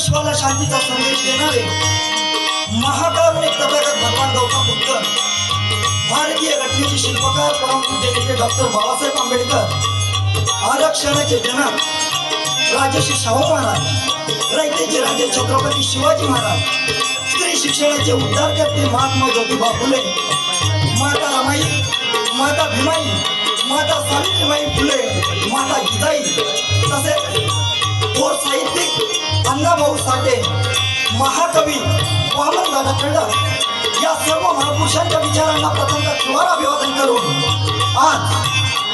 विश्वाला शांतीचा संदेश देणारे महाकारुणिक तथागत भगवान गौतम बुद्ध भारतीय घटनेचे शिल्पकार परमपूज्य नेते डॉक्टर बाबासाहेब आंबेडकर आरक्षणाचे जनक राजश्री शाहू महाराज रयतेचे राजे छत्रपती शिवाजी महाराज स्त्री शिक्षणाचे उद्धारकर्ते महात्मा ज्योतिबा फुले माता रमाई माता भीमाई माता सावित्रीबाई फुले माता गीताई तसेच थोर साहित्यिक अण्णाभाऊ साठे महाकवी वामन दादा खंडक या सर्व महापुरुषांच्या विचारांना प्रथमतः त्रिवार अभिवादन करून आज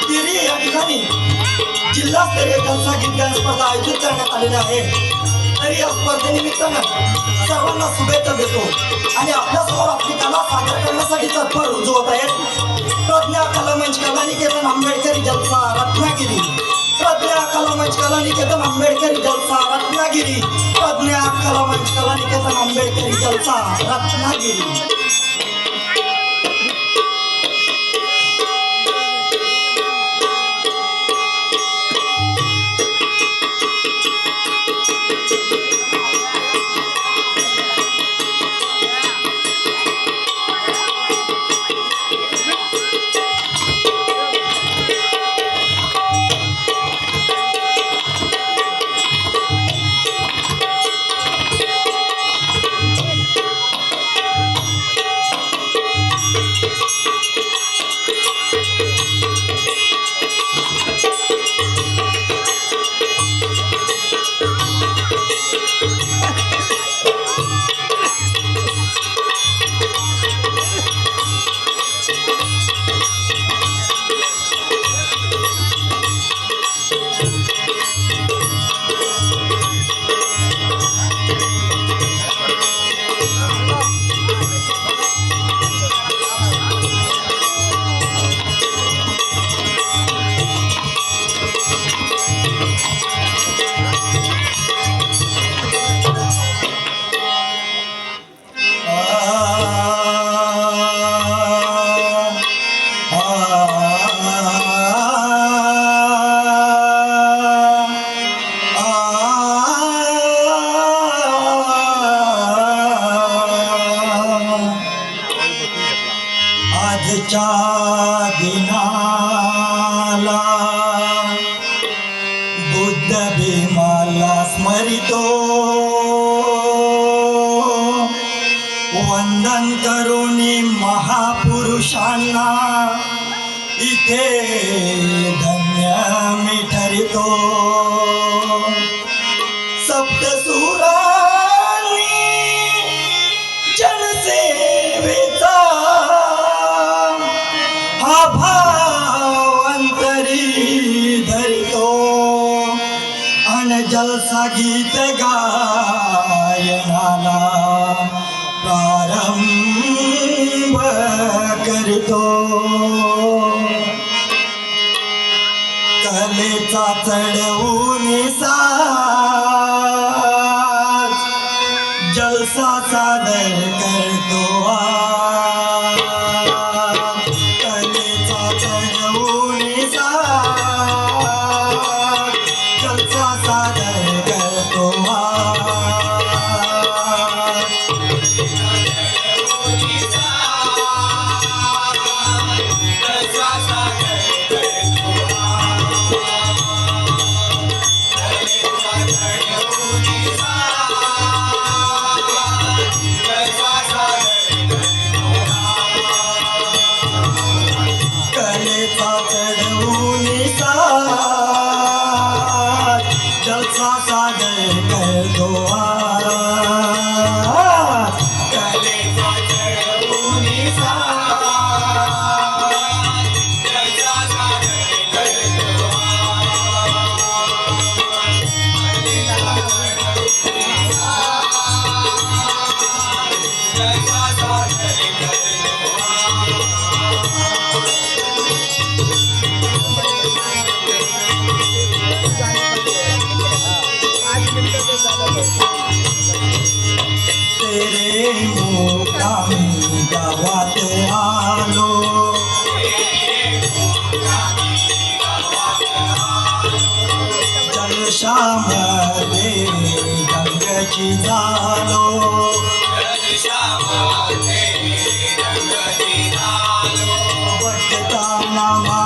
तिरी या ठिकाणी जिल्हास्तरीय कलसा गीत गायन स्पर्धा आयोजित करण्यात आलेल्या आहे. तरी या स्पर्धेनिमित्तानं सर्वांना शुभेच्छा देतो आणि आपल्यासमोर आपली कला सादर करण्यासाठी तत्पर रुजू होत आहेत. प्रज्ञा कला मंच कला निकेतन आंबेडकरी जलसा रत्नागिरी. प्रज्ञा कला मंच कला निकेतन आंबेडकरी जलसा रत्नागिरी. प्रज्ञा कला मंच कला निकेतन आंबेडकरी जलसा रत्नागिरी. ધન્ય મીઠરી તો चढवून सा रंगची झालो. बटताना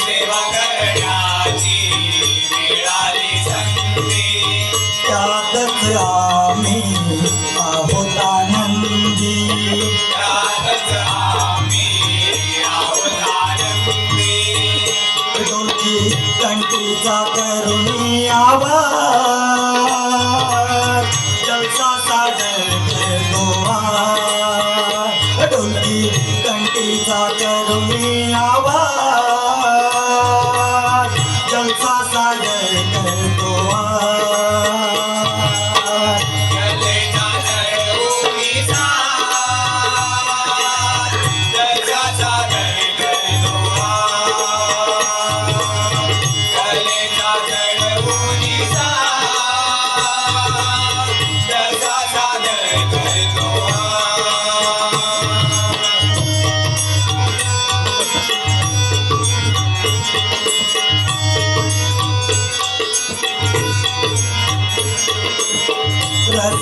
कंठीचा करून आवाज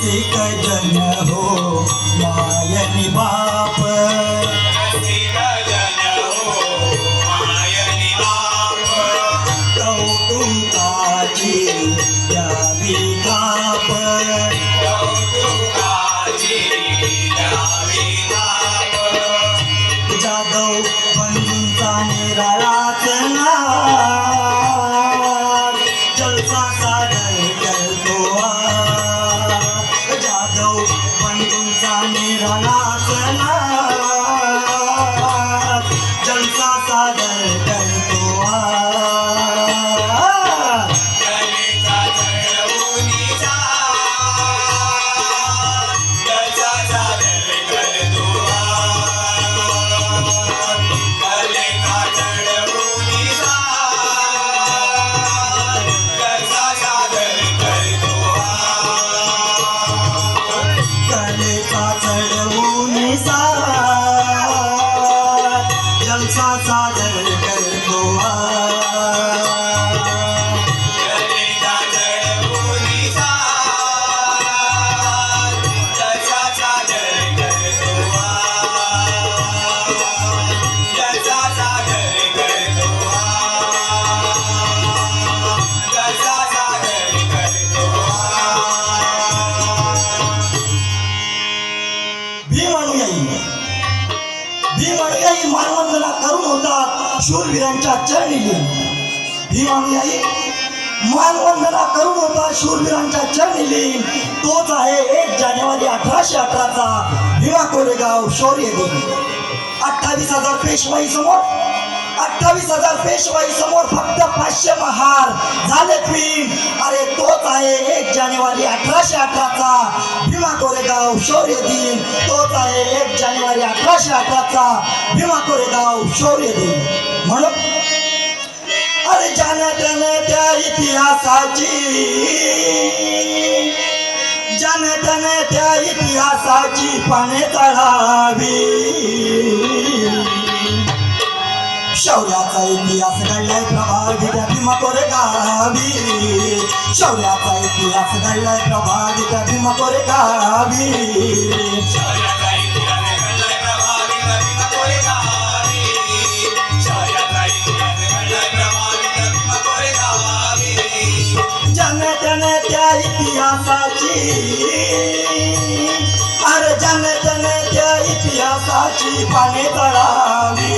रसिक जन हो मायनी बा शूरवीरांच्या चरणी लीन भीमानुयायी मानवंदना करून होता शूरवीरांच्या चरणी लिहिली तोच आहे एक जानेवारी अठराशे अठराचा भीमा कोरेगाव शौर्य दिन. अठ्ठावीस हजार पेशवाई समोर अठ्ठावीस हजार पेशवाई समोर फक्त पाचशे महार. झाले क्वीन अरे तोच आहे एक जानेवारी अठराशे अठराचा. भीमा कोरेगाव शौर्य दिन. तोच आहे एक जानेवारी अठराशे अठराचा. भीमा कोरेगाव शौर्य दिन. म्हणून अरे जाणत्यान त्या इतिहासाची. जाणत्यान त्या इतिहासाची पाने चढावी. शौर्याचा इतिहास घडलाय प्रभावी त्या भीमा कोरेगावी शौर्याचा इतिहास घडलाय प्रभावी त्या भीमा कोरेगावी शौर्याचा इतिहास घडलाय प्रभावी भीमा कोरेगावी. शौर्याचा इतिहास घडलाय प्रभावी भीमा कोरेगावी. जन जन त्या इतिहासाची अरे जन जन त्या इतिहासाची पाने तळावी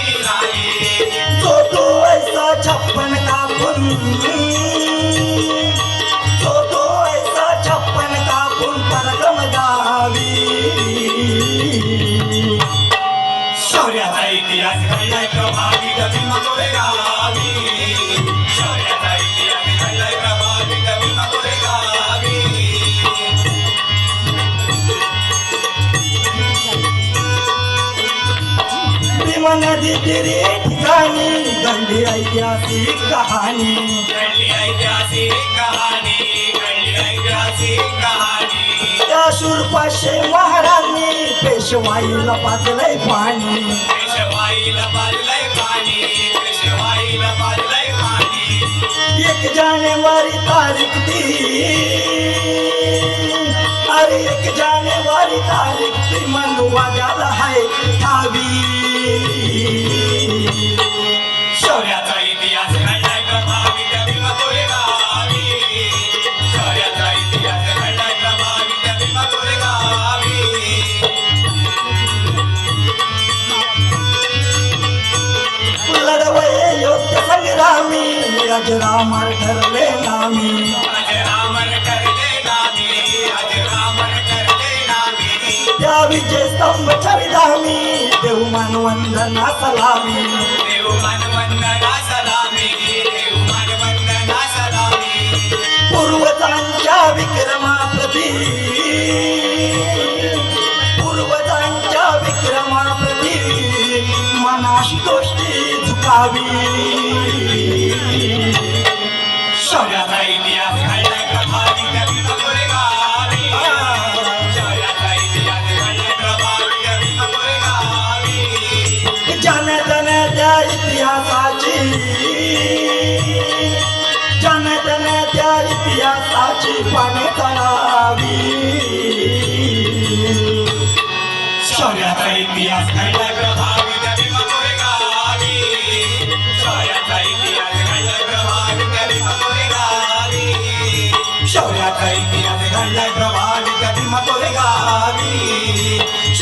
तो तो ऐसा छप्पन कापून तो तो ऐसा छप्पन कापून परगम गावी शौर्याचा इतिहास घडलाय प्रभावी भीमा कोरेगावी शौर्याचा नदी तिरी ठिकाणी घडली ऐतिहासिक कहाणी. घडली ऐतिहासिक कहाणी घडली ऐतिहासिक कहाणी. त्या शूरपाशे महाराणी पेशवाईला पाजलंय पाणी. पेशवाईला पाजलंय पाणी पेशवाईला पाजलंय पाणी. एक जानेवारी तारीख ती. अरे एक जानेवारी तारीख ती मंगवाजाला हाय ठावी संग्रामी अजरामर ठरले नामी आज रामन करले नामी. आज रामन करले नामी त्या विजय स्तंभ चरिधामी देव मन वंदना सलामी. देव मन वंदना सलामी देव मन वंदना सलामी पूर्वजांच्या विक्रमाप्रती. पूर्वजांच्या विक्रमाप्रती मनाशी गोष्टी झुकावी. शौर्याचा इतिहास घडलाय प्रभावी भीमा कोरेगावी शौर्याचा इतिहास घडलाय प्रभावी भीमा कोरेगावी जन जन त्या इतिहासाची. जन जन त्या इतिहासाची पाने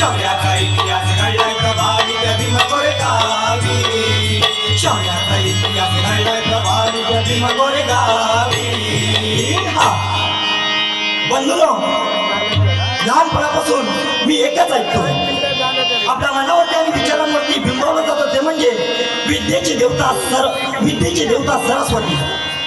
इतिहास घडलाय प्रभावी शौर्याचा इतिहास घडलाय प्रभावी हा लहानपणापासून मी एकच ऐकतोय. आपल्या मनावरती आणि विचारांवरती बिंबवलं जातं ते म्हणजे विद्येची देवता सर विद्येची देवता सरस्वती.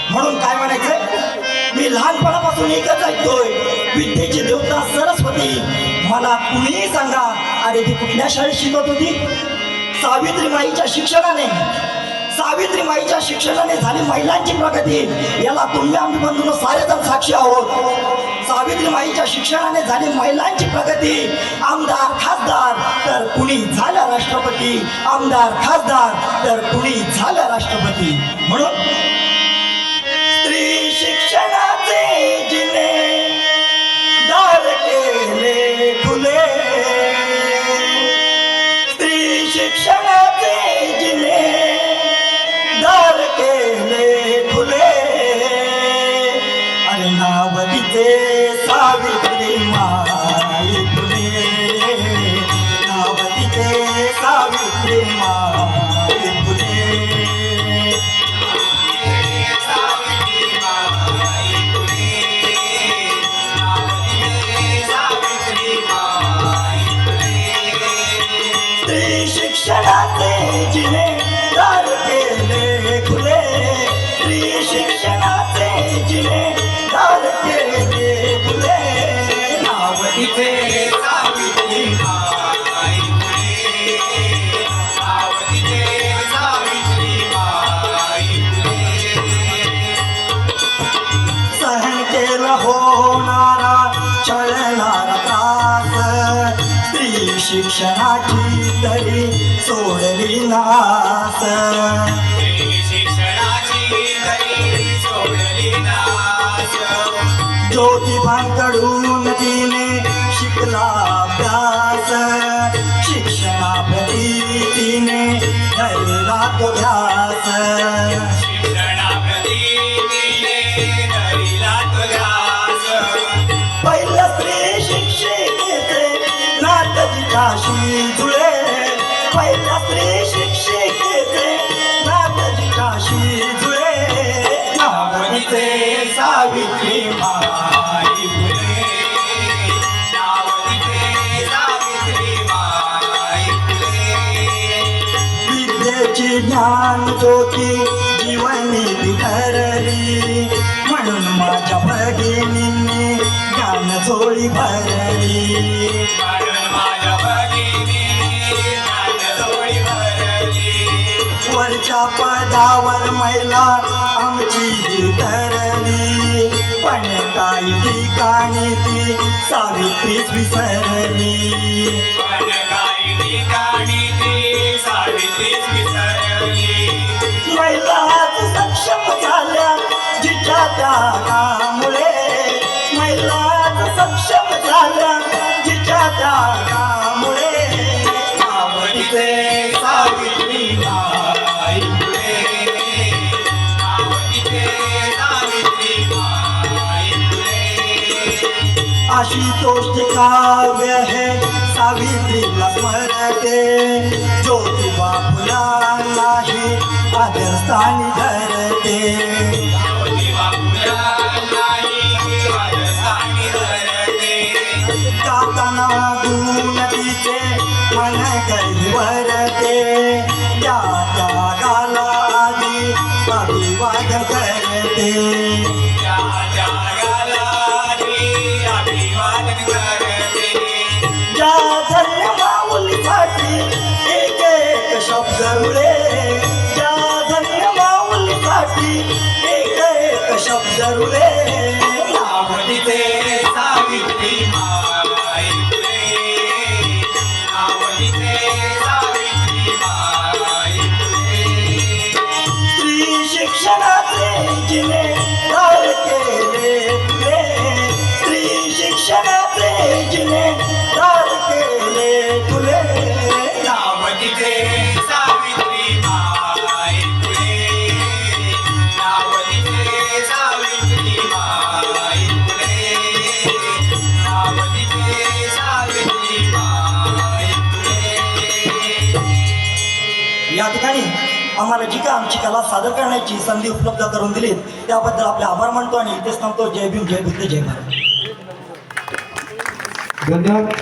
म्हणून काय म्हणायचंय? मी लहानपणापासून एकच ऐकतोय विद्येची देवता सरस्वती. मला कुणीही सांगा अरे ती कुठल्या शाळेत शिकत होती? सावित्री माईच्या शिक्षणाने. सावित्री माईच्या शिक्षणाने झाली महिलांची प्रगती. याला तुम्ही आम्ही बंधून सारेजण साक्षी आहोत. सावित्री माईच्या शिक्षणाने झाली महिलांची प्रगती. आमदार खासदार तर कुणी झालं राष्ट्रपती? आमदार खासदार तर कुणी झालं राष्ट्रपती? म्हणून विलास. ज्योतिबांकडून तिने शिकला अभ्यास शिक्षणाभ्यास तिने धरला तो ध्यास. ज्ञान ज्योती जीवनी विहरली म्हणून माझ्या भगिनींनी ज्ञान जोळी भरली भगिनी ज्ञानजोळी भरली. वरच्या पदावर मैला आमची धरली पण काही ठिकाणी ती सावित्रीच विसरली पण काही ठिकाणी ती सावित्रीच विसरली. महिलाच सक्षम झाल्या जिच्या महिलाच सक्षम झाल्या सावित्री सावित्री काव्य है सावित्रीला स्मरते ज्योतिबा फुलांनाही आदरस्थानी धरते. गाताना गुण तिचे मन गैवरते त्या त्यागाला आधी अभिवादन करते त्या जगाला ती अभिवादन करते. ज्या धन्य माऊलीसाठी एक एक शब्द रुळे ज्या धन्य माऊलीसाठी एक एक शब्द रुळे नावतीचे सावित्री. स्त्री शिक्षणाचे जिने आम्हाला जी काय आमची कला सादर करण्याची संधी उपलब्ध करून दिली त्याबद्दल आपले आभार मानतो आणि इथेच सांगतो जय भीम जय बुद्ध जय भारत. धन्यवाद.